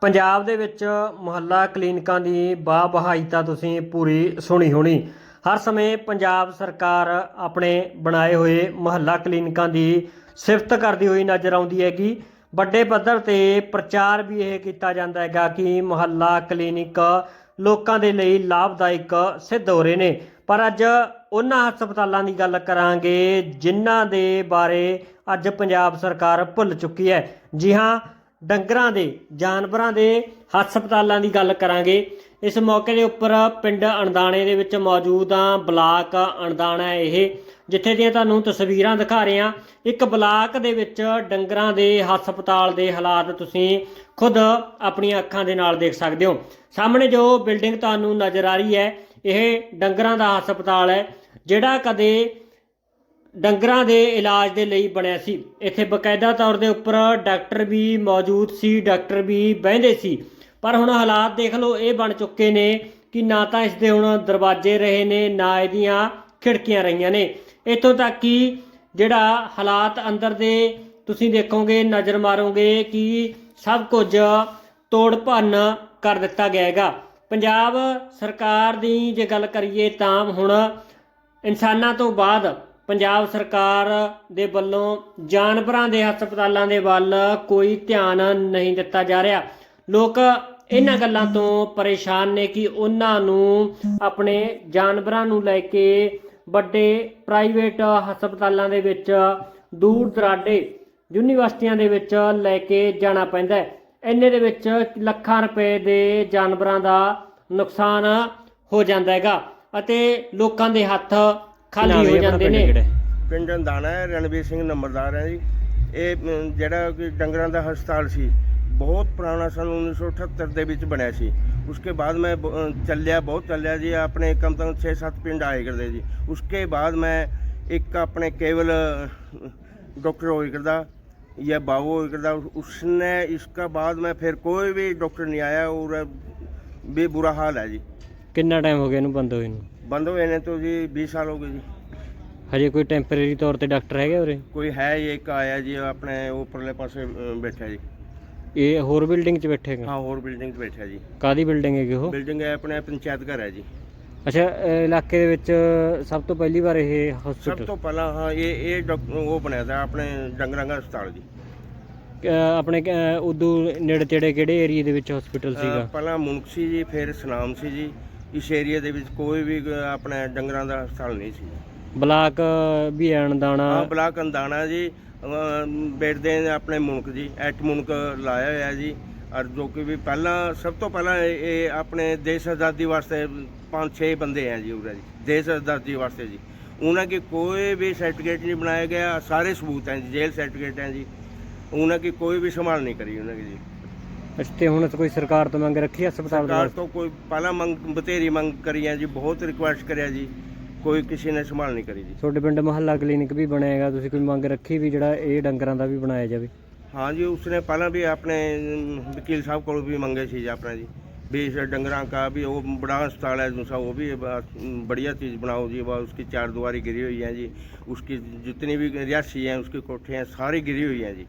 ਪੰਜਾਬ ਦੇ ਵਿੱਚ ਮੁਹੱਲਾ ਕਲੀਨਿਕਾਂ ਦੀ ਬਾਹ ਬਹਾਈ ਤਾਂ ਤੁਸੀਂ ਪੂਰੀ ਸੁਣੀ ਹੋਣੀ। ਹਰ ਸਮੇਂ ਪੰਜਾਬ ਸਰਕਾਰ ਆਪਣੇ ਬਣਾਏ ਹੋਏ ਮੁਹੱਲਾ ਕਲੀਨਿਕਾਂ ਦੀ ਸਿਫਤ ਕਰਦੀ ਹੋਈ ਨਜ਼ਰ ਆਉਂਦੀ ਹੈਗੀ। ਵੱਡੇ ਪੱਧਰ ਤੇ ਪ੍ਰਚਾਰ ਵੀ ਇਹ ਕੀਤਾ ਜਾਂਦਾ ਹੈਗਾ ਕਿ ਮੁਹੱਲਾ ਕਲੀਨਿਕ ਲੋਕਾਂ ਦੇ ਲਈ ਲਾਭਦਾਇਕ ਸਿੱਧ ਹੋ ਰਹੇ ਨੇ। ਪਰ ਅੱਜ ਉਹਨਾਂ ਹਸਪਤਾਲਾਂ ਦੀ ਗੱਲ ਕਰਾਂਗੇ, ਜਿਨ੍ਹਾਂ ਦੇ ਬਾਰੇ ਅੱਜ ਪੰਜਾਬ ਸਰਕਾਰ ਭੁੱਲ ਚੁੱਕੀ ਹੈ। ਜੀ ਹਾਂ ਡੰਗਰਾਂ ਦੇ, ਜਾਨਵਰਾਂ ਦੇ ਹਸਪਤਾਲਾਂ ਦੀ ਗੱਲ ਕਰਾਂਗੇ। ਇਸ ਮੌਕੇ ਦੇ ਉੱਪਰ ਪਿੰਡ ਅਣਦਾਣੇ ਦੇ ਵਿੱਚ ਮੌਜੂਦ ਆ ਬਲਾਕ ਅਣਦਾਣਾ ਇਹ, ਜਿੱਥੇ ਦੀਆਂ ਤੁਹਾਨੂੰ ਤਸਵੀਰਾਂ ਦਿਖਾ ਰਹੇ ਹਾਂ। ਇੱਕ ਬਲਾਕ ਦੇ ਵਿੱਚ ਡੰਗਰਾਂ ਦੇ ਹਸਪਤਾਲ ਦੇ ਹਾਲਾਤ ਤੁਸੀਂ ਖੁਦ ਆਪਣੀਆਂ ਅੱਖਾਂ ਦੇ ਨਾਲ ਦੇਖ ਸਕਦੇ ਹੋ। ਸਾਹਮਣੇ ਜੋ ਬਿਲਡਿੰਗ ਤੁਹਾਨੂੰ ਨਜ਼ਰ ਆ ਰਹੀ ਹੈ, ਇਹ ਡੰਗਰਾਂ ਦਾ ਹਸਪਤਾਲ ਹੈ, ਜਿਹੜਾ ਕਦੇ ਡੰਗਰਾਂ ਦੇ ਇਲਾਜ ਦੇ ਲਈ ਬਣਿਆ ਸੀ। ਇੱਥੇ ਬਕਾਇਦਾ ਤੌਰ ਦੇ ਉੱਪਰ ਡਾਕਟਰ ਵੀ ਮੌਜੂਦ ਸੀ, ਡਾਕਟਰ ਵੀ ਬਹਿੰਦੇ ਸੀ। ਪਰ ਹੁਣ ਹਾਲਾਤ ਦੇਖ ਲਓ, ਇਹ ਬਣ ਚੁੱਕੇ ਨੇ ਕਿ ਨਾ ਤਾਂ ਇਸ ਦੇ ਹੁਣ ਦਰਵਾਜ਼ੇ ਰਹੇ ਨੇ, ਨਾ ਇਹਦੀਆਂ ਖਿੜਕੀਆਂ ਰਹੀਆਂ ਨੇ। ਇੱਥੋਂ ਤੱਕ ਕਿ ਜਿਹੜਾ ਹਾਲਾਤ ਅੰਦਰ ਦੇ ਤੁਸੀਂ ਦੇਖੋਗੇ, ਨਜ਼ਰ ਮਾਰੋਗੇ ਕਿ ਸਭ ਕੁਝ ਤੋੜ ਭੰਨ ਕਰ ਦਿੱਤਾ ਗਿਆ ਹੈਗਾ। ਪੰਜਾਬ ਸਰਕਾਰ ਦੀ ਜੇ ਗੱਲ ਕਰੀਏ ਤਾਂ ਹੁਣ ਇਨਸਾਨਾਂ ਤੋਂ ਬਾਅਦ ਪੰਜਾਬ ਸਰਕਾਰ ਦੇ ਵੱਲੋਂ ਜਾਨਵਰਾਂ ਦੇ ਹਸਪਤਾਲਾਂ ਦੇ ਵੱਲ ਕੋਈ ਧਿਆਨ ਨਹੀਂ ਦਿੱਤਾ ਜਾ ਰਿਹਾ। ਲੋਕ ਇਹਨਾਂ ਗੱਲਾਂ ਤੋਂ ਪਰੇਸ਼ਾਨ ਨੇ ਕਿ ਉਹਨਾਂ ਨੂੰ ਆਪਣੇ ਜਾਨਵਰਾਂ ਨੂੰ ਲੈ ਕੇ ਵੱਡੇ ਪ੍ਰਾਈਵੇਟ ਹਸਪਤਾਲਾਂ ਦੇ ਵਿੱਚ ਦੂਰ ਦਰਾਡੇ ਯੂਨੀਵਰਸਿਟੀਆਂ ਦੇ ਵਿੱਚ ਲੈ ਕੇ ਜਾਣਾ ਪੈਂਦਾ ਹੈ। ਇੰਨੇ ਦੇ ਵਿੱਚ ਲੱਖਾਂ ਰੁਪਏ ਦੇ ਜਾਨਵਰਾਂ ਦਾ ਨੁਕਸਾਨ ਹੋ ਜਾਂਦਾ ਹੈਗਾ ਅਤੇ ਲੋਕਾਂ ਦੇ ਹੱਥ ਖਾਲੀ ਹੋ ਜਾਂਦੇ ਨੇ ਪਿੰਡ ਅੰਦਾਣਾ ਹੈ ਰਣਵੀਰ ਸਿੰਘ ਨੰਬਰਦਾਰ ਹੈ ਜੀ ਇਹ ਅਮ, ਜਿਹੜਾ ਕਿ ਡੰਗਰਾਂ ਦਾ ਹਸਪਤਾਲ ਸੀ ਬਹੁਤ ਪੁਰਾਣਾ ਸਨ 1978 ਦੇ ਵਿੱਚ ਬਣਿਆ ਸੀ ਉਸਕੇ ਬਾਅਦ ਮੈਂ ਬ- ਅ, ਚੱਲਿਆ ਬਹੁਤ ਚੱਲਿਆ ਜੀ ਆਪਣੇ ਕਮ ਤੋਂ 6-7 ਪਿੰਡ ਆਏ ਕਰਦੇ ਜੀ ਉਸਕੇ ਬਾਅਦ ਮੈਂ ਇੱਕ ਆਪਣੇ ਕੇਵਲ ਅ, डॉक्टर होई करदा या बाबू होई करदा उसने इसका बाद में फिर कोई भी डॉक्टर नहीं आया और भी बुरा हाल है जी ਕਿੰਨਾ ਟਾਈਮ ਹੋ ਗਿਆ ਇਹਨੂੰ ਬੰਦ ਹੋਏ ਨੂੰ बंद हुए ने तो जी बीस साल हो गए जी ਹਜੇ ਕੋਈ ਟੈਂਪਰੇਰੀ ਤੌਰ ਤੇ ਡਾਕਟਰ ਹੈਗੇ ਉਰੇ ਕੋਈ ਹੈ ਹੀ ਇੱਕ ਆਇਆ ਜੀ ਆਪਣੇ ਉੱਪਰਲੇ ਪਾਸੇ ਅ, ਬੈਠਾ ਜੀ ਇਹ ਹੋਰ ਬਿਲਡਿੰਗ 'ਚ ਬੈਠੇ ਹੈਗੇ ਹਾਂ ਹੋਰ ਬਿਲਡਿੰਗ 'ਚ ਬੈਠਾ ਜੀ ਕਾਦੀ ਬਿਲਡਿੰਗ ਹੈਗੀ ਉਹ ਬਿਲਡਿੰਗ ਹੈ ਆਪਣੇ ਪੰਚਾਇਤ ਘਰ ਹੈ ਜੀ ਅੱਛਾ ਇਹ ਇਲਾਕੇ ਦੇ ਵਿੱਚ ਸਭ ਤੋਂ ਪਹਿਲੀ ਵਾਰ ਇਹ ਸਭ ਹਸਪੀਟਲ ਤੋਂ ਪਹਿਲਾਂ ਹਾਂ ਇਹ ਇਹ ਡਾਕ- ਉਹ ਬਣਿਆ था ਆਪਣੇ ਡੰਗਰਾਂ ਦਾ ਹਸਪਤਾਲ ਜੀ ਆਪਣੇ ਅਹ, ਉਦੋਂ ਨੇੜੇ ਤੇੜੇ ਕਿਹੜੇ ਏਰੀਆ ਦੇ ਵਿੱਚ ਹਸਪੀਟਲ ਅ, ਸੀਗਾ ਪਹਿਲਾਂ ਮੁਨਕਸੀ ਜੀ ਫਿਰ ਸਨਾਮ ਸੀ ਜੀ ਇਸ ਏਰੀਆ ਦੇ ਵਿੱਚ ਕੋਈ ਵੀ ਆਪਣੇ ਡੰਗਰਾਂ ਦਾ ਹਸਪਤਾਲ ਨਹੀਂ ਸੀ। ਬਲਾਕ ਵੀ ਅਣਦਾਣਾ ਹਾਂ ਬਲਾਕ ਅੰਦਾਣਾ ਜੀ। ਬੈਠਦੇ ਨੇ ਆਪਣੇ ਮੁਨਕ ਜੀ ਐਟ ਮੁਨਕ ਲਾਇਆ ਹੋਇਆ ਜੀ। ਔਰ ਜੋ ਕਿ ਵੀ ਪਹਿਲਾਂ ਸਭ ਤੋਂ ਪਹਿਲਾਂ ਇਹ ਆਪਣੇ ਦੇਸ਼ ਆਜ਼ਾਦੀ ਵਾਸਤੇ ਪੰਜ ਛੇ ਬੰਦੇ ਆ ਜੀ ਉਰੇ। ਜੀ ਦੇਸ਼ ਆਜ਼ਾਦੀ ਵਾਸਤੇ ਜੀ। ਉਹਨਾਂ ਕੀ ਕੋਈ ਵੀ ਸਰਟੀਫਿਕੇਟ ਨਹੀਂ ਬਣਾਇਆ ਗਿਆ। ਸਾਰੇ ਸਬੂਤ ਹੈ ਜੀ ਜੇਲ੍ਹ ਸਰਟੀਫਿਕੇਟ ਹੈ ਜੀ। ਉਹਨਾਂ ਕੀ ਕੋਈ ਵੀ ਸੰਭਾਲ ਨਹੀਂ ਕਰੀ ਉਹਨਾਂ ਦੀ ਜੀ। ਅੱਛਾ ਤੇ ਹੁਣ ਕੋਈ ਸਰਕਾਰ ਤੋਂ ਮੰਗ ਰੱਖੀ ਹਸਪਤਾਲ ਦੇ ਸਰਕਾਰ ਵਾਸਤੇ? ਤੋਂ ਕੋਈ ਪਹਿਲਾਂ ਮੰਗ ਬਤੇਰੀ ਮੰਗ ਕਰੀ ਹੈ ਜੀ ਬਹੁਤ ਰਿਕੁਐਸਟ ਕਰਿਆ ਜੀ ਕੋਈ ਕਿਸੇ ਨੇ ਸੰਭਾਲ ਨਹੀਂ ਕਰੀ ਜੀ ਤੁਹਾਡੇ ਪਿੰਡ ਮੁਹੱਲਾ ਕਲੀਨਿਕ ਵੀ ਬਣਿਆ ਹੈਗਾ ਤੁਸੀਂ ਕੋਈ ਮੰਗ ਰੱਖੀ ਵੀ ਜਿਹੜਾ ਇਹ ਡੰਗਰਾਂ ਦਾ ਵੀ ਬਣਾਇਆ ਜਾਵੇ हाँ जी उसने पहले भी अपने अम, वकील साहब को भी मंगे थी जी अपना जी भी इस डंगरा का भी वो बड़ा अस्पताल है दूसरा वो भी ब- बढ़िया चीज़ बनाओ जी वह उसकी चार दुआरी गिरी हुई है जी उसकी जितनी भी रिहासी हैं उसकी कोठे हैं सारी गिरी हुई हैं जी